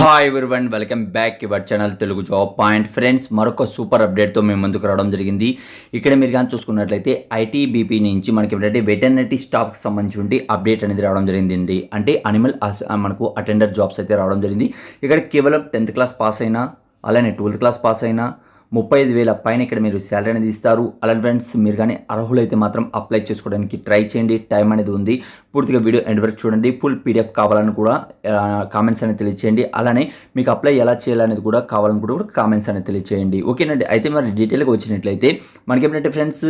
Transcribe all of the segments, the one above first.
Hi everyone welcome back your channel Telugu job point friends మరొక super అప్డేట్తో మేము ముందుకు రావడం జరిగింది. ఇక్కడ మీరు కానీ చూసుకున్నట్లయితే ఐటీబీపీ నుంచి మనకి ఏంటంటే వెటర్నరీ స్టాఫ్కి సంబంధించి అప్డేట్ అనేది రావడం జరిగింది అంటే అనిమల్ మనకు అటెండర్ జాబ్స్ అయితే రావడం జరిగింది. ఇక్కడ కేవలం టెన్త్ క్లాస్ పాస్ అయినా అలానే ట్వెల్త్ క్లాస్ పాస్ అయినా ముప్పై ఐదు వేల పైన ఇక్కడ మీరు శాలరీ అనేది ఇస్తారు. అలాంటి ఫ్రెండ్స్ మీరు కానీ అర్హులైతే మాత్రం అప్లై చేసుకోవడానికి ట్రై చేయండి. టైం అనేది ఉంది. పూర్తిగా వీడియో ఎండ్ వరకు చూడండి. ఫుల్ పీడిఎఫ్ కావాలని కూడా కామెంట్స్ అనేది తెలియచేయండి. అలానే మీకు అప్లై ఎలా చేయాలనేది కూడా కావాలని కూడా కామెంట్స్ అనేది తెలియచేయండి. ఓకేనండి. అయితే మరి డీటెయిల్గా వచ్చినట్లయితే మనకి ఏంటంటే ఫ్రెండ్స్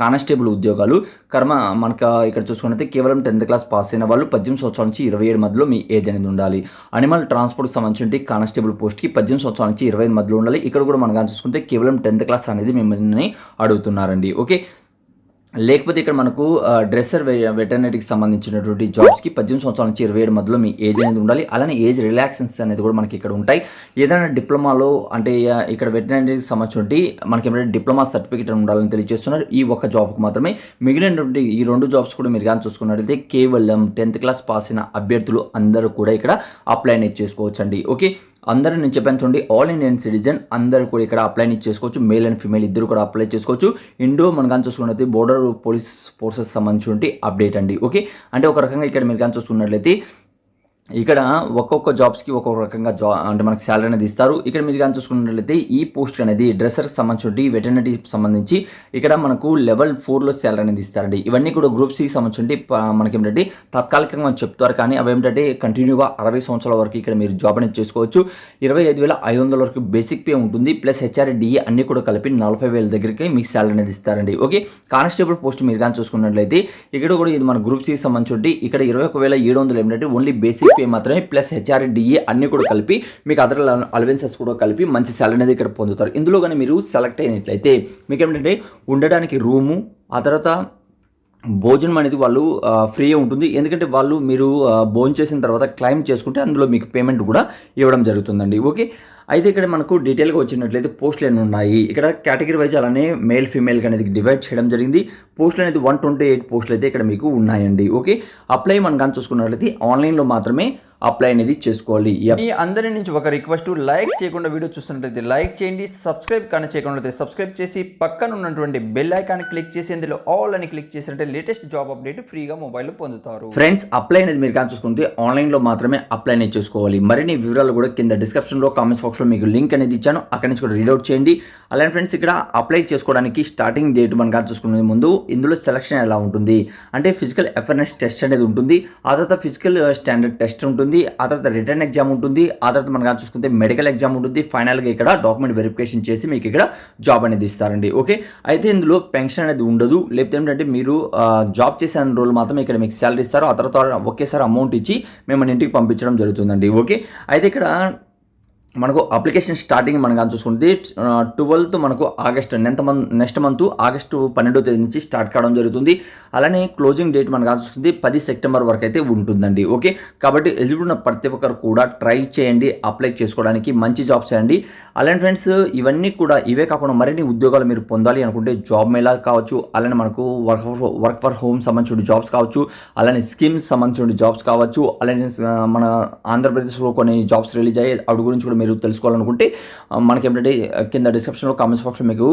కానిస్టేబుల్ ఉద్యోగాలు కర్మ మనకు ఇక్కడ చూసుకున్నట్లయితే కేవలం టెన్త్ క్లాస్ పాస్ అయిన వాళ్ళు పద్దెనిమిది సంవత్సరాల నుంచి ఇరవై ఏడు మధ్యలో మీ ఏజ్ అనేది ఉండాలి. అనిమల్ ట్రాన్స్పోర్ట్ సంబంధించి కానిస్టేబుల్ పోస్ట్కి పద్దెనిమిది సంవత్సరాల నుంచి ఇరవై ఐదు మధ్యలో ఉండాలి. ఇక్కడ కూడా మనం కానీ చూసుకుంటే కేవలం టెన్త్ క్లాస్ అనేది మిమ్మల్ని అడుగుతున్నారండి. ఓకే? లేకపోతే ఇక్కడ మనకు డ్రెస్సర్ వెటర్నరీకి సంబంధించినటువంటి జాబ్స్కి పద్దెనిమిది సంవత్సరాల నుంచి ఇరవై ఏడు మధ్యలో మీ ఏజ్ అనేది ఉండాలి. అలానే ఏజ్ రిలాక్సెన్స్ అనేది కూడా మనకి ఇక్కడ ఉంటాయి. ఏదైనా డిప్లొమాలో అంటే ఇక్కడ వెటర్నరీకి సంబంధించినటువంటి మనకి ఏమైనా డిప్లొమా సర్టిఫికేట్ ఉండాలని తెలియజేస్తున్నారు. ఈ ఒక్క జాబ్కి మాత్రమే. మిగిలినటువంటి ఈ రెండు జాబ్స్ కూడా మీరు కానీ చూసుకున్నట్లయితే కేవలం టెన్త్ క్లాస్ పాస్ అయిన అభ్యర్థులు అందరూ కూడా ఇక్కడ అప్లై అనేది చేసుకోవచ్చండి. ఓకే అందరూ నేను చెప్పాను చూడండి ఆల్ ఇండియన్ సిటిజన్ అందరూ కూడా ఇక్కడ అప్లై చేసుకోవచ్చు. మేల్ అండ్ ఫీమేల్ ఇద్దరు కూడా అప్లై చేసుకోవచ్చు. ఇండో మనం కానీ చూసుకున్నట్లయితే బోర్డర్ పోలీస్ ఫోర్సెస్ సంబంధించి అప్డేట్ అండి ఓకే అంటే ఒక రకంగా ఇక్కడ మీరు కానీ చూసుకున్నట్లయితే ఇక్కడ ఒక్కొక్క జాబ్స్కి ఒక్కొక్క రకంగా జా అంటే మనకి శాలరీ అనేది ఇస్తారు. ఇక్కడ మీరు కానీ చూసుకున్నట్లయితే ఈ పోస్ట్ అనేది డ్రెస్సర్కి సంబంధించి వెటర్నరీ సంబంధించి ఇక్కడ మనకు లెవెల్ ఫోర్లో శాలరీ అనేది ఇస్తారండి. ఇవన్నీ కూడా గ్రూప్ సికి సంబంధించి మనకి ఏంటంటే తాత్కాలికంగా చెప్తారు. కానీ అవి ఏమిటంటే కంటిన్యూగా అరవై సంవత్సరాల వరకు ఇక్కడ మీరు జాబ్ అనేది చేసుకోవచ్చు. ఇరవై ఐదు వేల ఐదు వందల వరకు బేసిక్ పే ఉంటుంది. ప్లస్ హెచ్ఆర్డిఏ అన్నీ అన్ని కూడా కలిపి నలభై వేల దగ్గరికి మీకు శాలరీ అనేది ఇస్తారండి. ఓకే? కానిస్టేబుల్ పోస్ట్ మీరు కానీ చూసుకున్నట్లయితే ఇక్కడ కూడా ఇది మన గ్రూప్ సికి సంబంధించి ఇక్కడ ఇరవై ఒక వేల ఏడు వందలు ఏంటంటే ఓన్లీ బేసిక్ పే మాత్రమే ప్లస్ హెచ్ఆర్ డిఏ అన్ని కూడా కలిపి మీకు అదర్ అలవెన్సెస్ కూడా కలిపి మంచి శాలరీ అనేది ఇక్కడ పొందుతారు. ఇందులో కానీ మీరు సెలెక్ట్ అయినట్లయితే మీకు ఏంటంటే ఉండడానికి రూము ఆ తర్వాత భోజనం అనేది వాళ్ళు ఫ్రీ ఉంటుంది. ఎందుకంటే వాళ్ళు మీరు భోజనం చేసిన తర్వాత క్లైమ్ చేసుకుంటే అందులో మీకు పేమెంట్ కూడా ఇవ్వడం జరుగుతుందండి. ఓకే అయితే ఇక్కడ మనకు డీటెయిల్గా వచ్చినట్లయితే పోస్టులు ఎన్ని ఉన్నాయి? ఇక్కడ కేటగిరీ వైజ్ అలానే మేల్ ఫీమేల్గా అనేది డివైడ్ చేయడం జరిగింది. పోస్టులు అనేది వన్ ట్వంటీ ఎయిట్ పోస్టులు అయితే ఇక్కడ మీకు ఉన్నాయండి. ఓకే అప్లై మనం కానీ చూసుకున్నట్లయితే ఆన్లైన్లో మాత్రమే అప్లై అనేది చేసుకోవాలి. మీ అందరి నుంచి ఒక రిక్వెస్ట్ లైక్ చేయకుండా వీడియో చూస్తున్నట్లయితే లైక్ చేయండి సబ్స్క్రైబ్ కానీ చేయకుండా సబ్స్క్రైబ్ చేసి పక్కన ఉన్నటువంటి బెల్ ఐకాన్ క్లిక్ చేసి అందులో ఆల్ అని క్లిక్ చేసినట్టే లేటెస్ట్ జాబ్ అప్డేట్ ఫ్రీగా మొబైల్లో పొందుతారు. ఫ్రెండ్స్ అప్లై అనేది మీరు కానీ చూసుకుంటే ఆన్లైన్లో మాత్రమే అప్లై అనేది చేసుకోవాలి. మరిన్ని వివరాలు కూడా కింద డిస్క్రిప్షన్లో కామెంట్స్ బాక్స్లో మీకు లింక్ అనేది ఇచ్చాను. అక్కడి నుంచి కూడా రీడౌట్ చేయండి. అలానే ఫ్రెండ్స్ ఇక్కడ అప్లై చేసుకోవడానికి స్టార్టింగ్ డేట్ మనం కానీ చూసుకునే ముందు ఇందులో సెలక్షన్ ఎలా ఉంటుంది? అంటే ఫిజికల్ అఫెర్నెస్ టెస్ట్ అనేది ఉంటుంది. ఆ తర్వాత ఫిజికల్ స్టాండర్డ్ టెస్ట్ ఉంటుంది. ఆ తర్వాత రిటర్న్ ఎగ్జామ్ ఉంటుంది. ఆ తర్వాత మనం చూసుకుంటే మెడికల్ ఎగ్జామ్ ఉంటుంది. ఫైనల్గా ఇక్కడ డాక్యుమెంట్ వెరిఫికేషన్ చేసి మీకు ఇక్కడ జాబ్ అనేది ఇస్తారండి. ఓకే అయితే ఇందులో పెన్షన్ అనేది ఉండదు. లేకపోతే ఏంటంటే మీరు జాబ్ చేసే రోజులు మాత్రమే ఇక్కడ మీకు శాలరీ ఇస్తారు. ఆ తర్వాత ఒకేసారి అమౌంట్ ఇచ్చి మిమ్మల్ని ఇంటికి పంపించడం జరుగుతుందండి. ఓకే అయితే ఇక్కడ మనకు అప్లికేషన్ స్టార్టింగ్ మనం కానీ చూసుకుంటే ట్వెల్త్ మనకు ఆగస్ట్ నెంత మంత్ నెక్స్ట్ మంత్ ఆగస్టు పన్నెండో తేదీ నుంచి స్టార్ట్ కావడం జరుగుతుంది. అలానే క్లోజింగ్ డేట్ మనం కానీ పది సెప్టెంబర్ వరకు అయితే ఉంటుందండి. ఓకే? కాబట్టి ఎలిజిబుల్ ఉన్న ప్రతి ఒక్కరు కూడా ట్రై చేయండి అప్లై చేసుకోవడానికి మంచి జాబ్స్ చేయండి. అలానే ఫ్రెండ్స్ ఇవన్నీ కూడా ఇవే కాకుండా మరిన్ని ఉద్యోగాలు మీరు పొందాలి అనుకుంటే జాబ్ మేళా కావచ్చు అలానే మనకు వర్క్ వర్క్ ఫర్ హోమ్ సంబంధించిన జాబ్స్ కావచ్చు అలానే స్కీమ్స్ సంబంధించిన జాబ్స్ కావచ్చు అలానే మన ఆంధ్రప్రదేశ్లో కొన్ని జాబ్స్ రిలీజ్ అయ్యాయి అటు గురించి కూడా మీరు తెలుసుకోవాలనుకుంటే మనకి ఏంటంటే కింద డిస్క్రిప్షన్లో కామెంట్స్ బాక్స్లో మీకు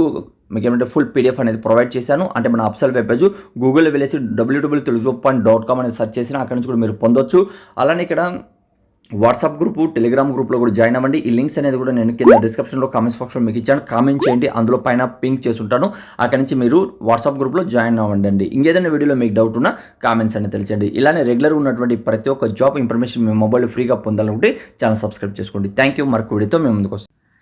మీకు ఏమంటే ఫుల్ పీడిఎఫ్ అనేది ప్రొవైడ్ చేశాను. అంటే మన అప్సల్ వెబ్ పేజ్ గూగుల్లో వెళ్ళేసి WWW Telugu point dot com అనేది సెర్చ్ చేసిన అక్కడి నుంచి కూడా మీరు పొందొచ్చు. అలానే ఇక్కడ వాట్సాప్ గ్రూప్ టెలిగ్రామ్ గ్రూప్లో కూడా జాయిన్ అవ్వండి. ఈ లింక్స్ అనేది కూడా నేను కింద డిస్క్రిప్షన్లో కామెంట్స్ బాక్స్లో మీకు ఇచ్చాను. కామెంట్ చేయండి. అందులో పైన పింక్ చేసి ఉంటాను అక్కడి నుంచి మీరు వాట్సాప్ గ్రూప్లో జాయిన్ అవ్వండి ఇంకేదైనా వీడియోలో మీకు డౌట్ ఉన్నా కామెంట్స్ అనేది తెలియండి ఇలానే రెగ్యులర్ ఉన్నటువంటి ప్రతి ఒక్క జాబ్ ఇన్ఫర్మేషన్ మీ మొబైల్ ఫ్రీగా పొందాలంటే ఛానల్ సబ్స్క్రైబ్ చేసుకోండి. థ్యాంక్ యూ మరొక వీడియోతో మేము ముందుకు వస్తాం.